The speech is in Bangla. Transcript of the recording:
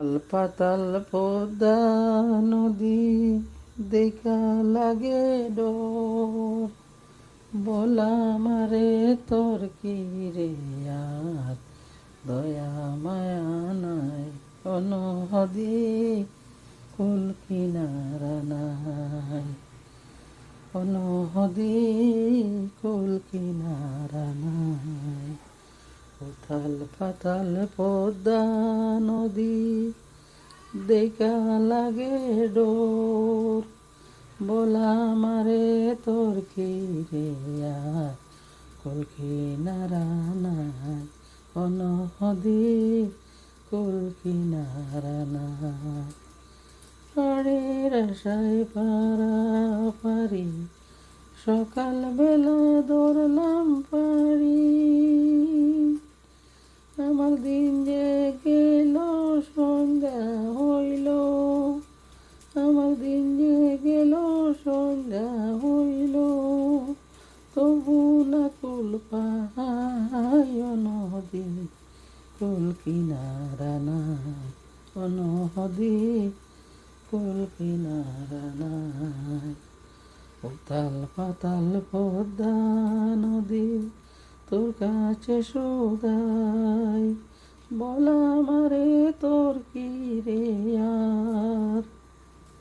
পাতাল পদ্মা নদী দেখা লাগে ডোর। বলা মারে তোর কি রে আর দয়া, মায়া নাই অনহদি কুল কিনারা নাই অনহদি কুল কিনারা নাই। উথাল পাতাল নদী দেখা লাগে ডোর। বলা মারে, তোর কি রে আর? কলকি নারা নাই অনহদি কলকি নারা নাই। পাড়ের আশায় পারা পারি সকাল বেলা দৌড়লাম পারি আমার দিন যে গেল না কুল পাহাই অনহদি কুল কিনারা নাই অনহদি কুল কিনারা নাই উতাল পাতাল পদ্মা নদী তোর কাছে সুদাই বলা মারে তোর কি রে আর?